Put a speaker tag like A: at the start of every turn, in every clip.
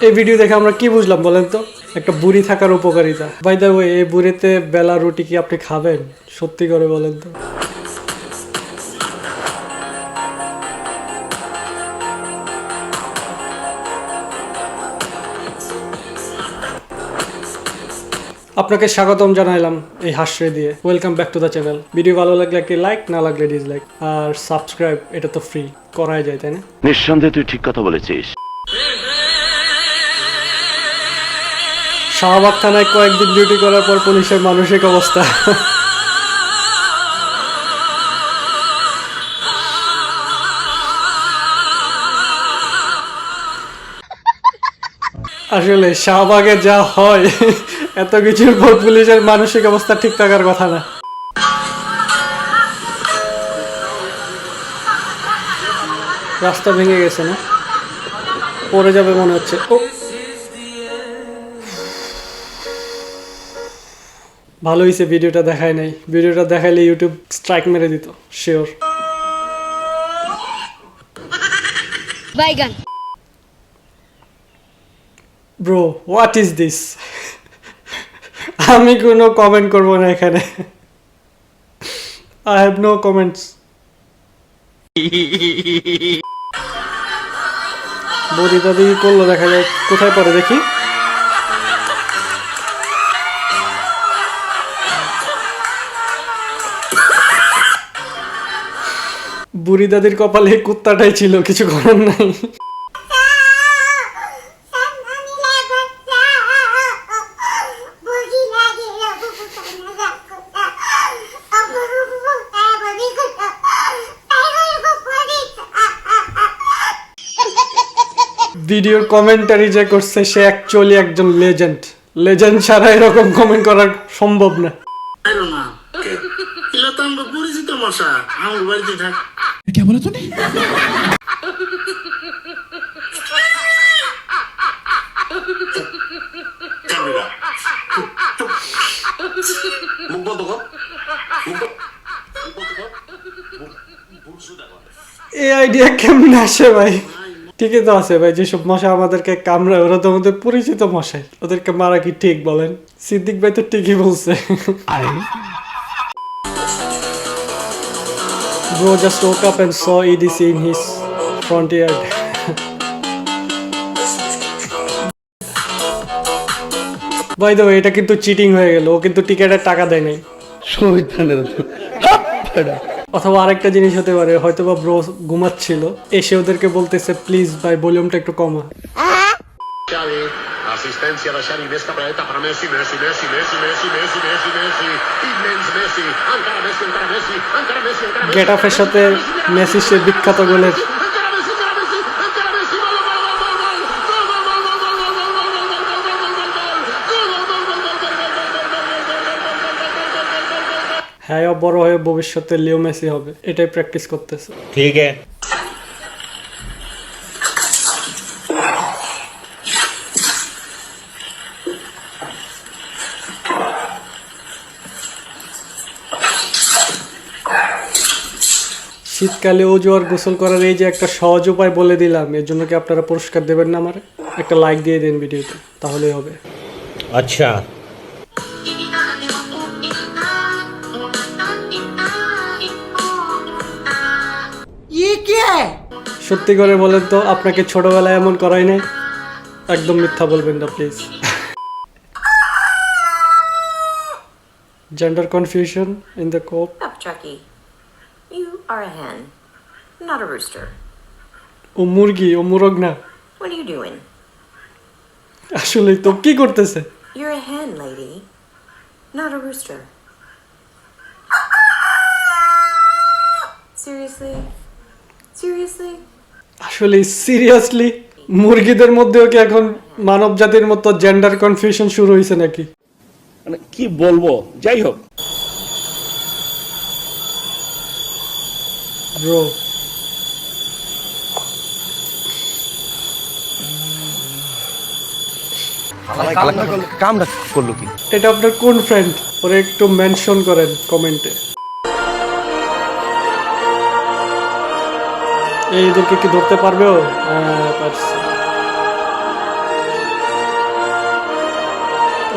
A: এই ভিডিও দেখে আমরা কি বুঝলাম বলেন তো? একটা বুড়ি থাকার উপকারিতা। বাই দ্য ওয়ে এই বুড়িতে বেলা রুটি কি আপনি খাবেন? সত্যি করে বলেন তো। আপনাকে স্বাগতম জানাইলাম এই হাস্যে দিয়ে। Welcome back to the channel video ভালো লাগলে একটি লাইক না লাগলে ডিসলাইক আর সাবস্ক্রাইব এটা তো ফ্রি করাই যায় তাই না?
B: নিঃসন্দেহে তুই ঠিক কথা বলেছিস।
A: শাহবাগ থানায় কয়েকদিন ডিউটি করার পর পুলিশের মানসিক অবস্থা। আসলে শাহবাগে যা হয় এত কিছুর পর পুলিশের মানসিক অবস্থা ঠিক থাকার কথা না। রাস্তা ভেঙে গেছে না? পড়ে যাবে মনে হচ্ছে। ও। ভালো হয়েছে ভিডিওটা দেখায় নাই। ভিডিওটা দেখাইলে ইউটিউব স্ট্রাইক মেরে দিত
C: sure.
A: Bro what is this আমি কোনো কমেন্ট করব না এখানে। আই হ্যাভ নো কমেন্টস বৌদি দাদি করল? দেখা যায় কোথায় পড়ে দেখি। বুড়ি দাদির কপালে কুত্তাটাই ছিল, কিছু করার নাই। ভিডিওর কমেন্টারি যে করছে সে অ্যাকচুয়ালি একজন লেজেন্ড লেজেন্ড ছাড়া এরকম কমেন্ট করা সম্ভব না।
D: পারো না এগুলো তো আমরা পরিচিত মশা। আমার বাড়িতে থাক। মুখ বন্ধ কর।
A: এই আইডিয়া কেমন আসে ভাই ঠিকই তো আছে ভাই যেসব মশা আমাদেরকে কামড়ায় ওরা তো আমাদের পরিচিত মশাই ওদেরকে মারা কি ঠিক বলেন সিদ্দিক ভাই তো ঠিকই বলছে Bro just woke up and saw EDC in his front yard. By the এটা কিন্তু চিটিং হয়ে গেল। ও কিন্তু টিকেটের টাকা দেয় অথবা আরেকটা জিনিস হতে পারে হয়তো বা ব্রো ঘুমাচ্ছিল। এসে ওদেরকে বলতেছে প্লিজ ভাই ভলিউমটা একটু কমা সাথে মেসির বিখ্যাত গোলের হ্যাঁ বড় হয়ে ভবিষ্যতে লিও মেসি হবে। এটাই প্র্যাকটিস করতেছে।
E: ঠিক আছে।
A: শীতকালে অজু আর গোসল করার এই যে একটা সহজ উপায় বলে দিলাম এর জন্য কি আপনারা পুরস্কার দেবেন না আমার? একটা লাইক দিয়ে দিন ভিডিওতে তাহলেই হবে।
E: আচ্ছা।
A: সত্যি করে বলেন তো আপনাকে ছোটবেলায় এমন করাই না একদম মিথ্যা বলবেন না
F: please gender confusion in the coop
A: ও মুরগি ও মুরগ না আসলে তো কি করতেছে?
F: ইউ আর হ্যান Seriously?
A: আসলে সিরিয়াসলি মুরগিদের মধ্যেও কি এখন মানব জাতির মতো জেন্ডার কনফিউশন শুরু হয়েছে নাকি?
G: মানে কি বলব? যাই হোক।
A: ব্রো
C: কামটা করল। কি?
A: এটা আপনার কোন ফ্রেন্ড ওরে একটু মেনশন করেন কমেন্টে এদেরকে কি ধরতে পারবে ও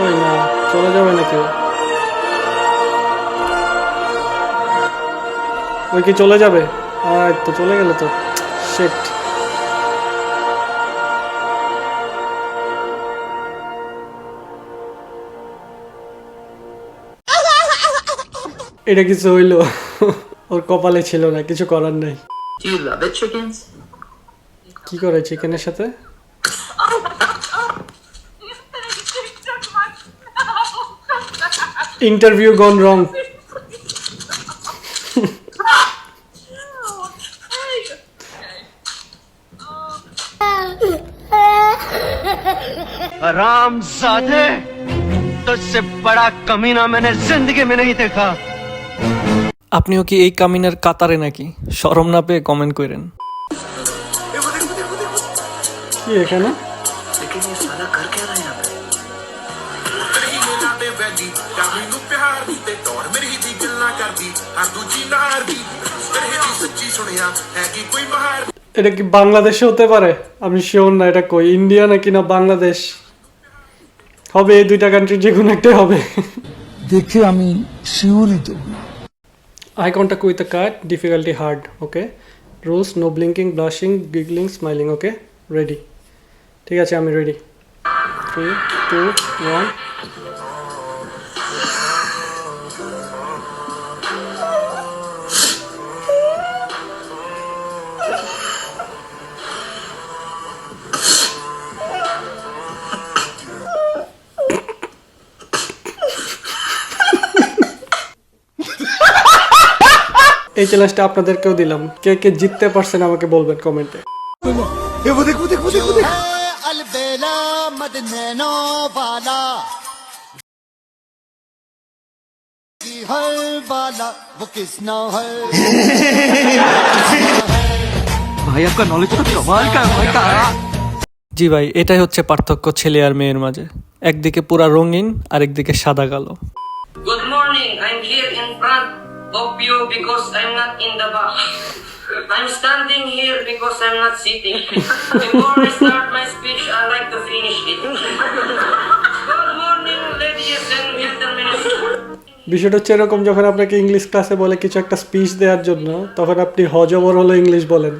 A: ওই না, চলে যাবে নাকি? ওই কি চলে যাবে? আর তো, চলে গেল তো। শেট এটা কিছু হইল। ওর কপালে ছিল না, কিছু করার নাই।
H: Do you love it, chickens?
A: কি করে চিকেনের সাথে ইন্টারভিউ গন রং
E: राम साधे तुझसे बड़ा कमीना मैंने जिंदगी में नहीं देखा
I: আপনিও কি এই কামিনের কাতারে নাকি? শরম না পেয়ে কমেন্ট করেন।
A: কি এখানে? এটা কি বাংলাদেশে হতে পারে? আমি শিওর না এটা কই? ইন্ডিয়া নাকি না বাংলাদেশ? হবে এই দুইটা কান্ট্রি যে কোনো একটাই হবে।
J: দেখে আমি শিউরিত
A: eye contact with the cat, difficulty hard okay rules no blinking, blushing giggling smiling okay ready ঠিক আছে আমি রেডি থ্রি টু ওয়ান এই চ্যালেঞ্জটা আপনাদেরকেও দিলাম। কে কে জিততে পারছেন আমাকে বলবেন কমেন্টে।
I: জি ভাই এটাই হচ্ছে পার্থক্য ছেলে আর মেয়ের মাঝে। একদিকে পুরা রঙিন আর একদিকে সাদা কালো।
H: Good morning I am here in of you because I'm not in the back. I'm standing here because I'm not sitting. Before I start my speech, I like to finish it. Good morning, ladies and gentlemen.
A: বিষয়টা হচ্ছে এরকম যখন আপনাকে English ক্লাসে বলে কিছু একটা speech দেওয়ার জন্য তখন আপনি হজবর হলো ইংলিশ বলেন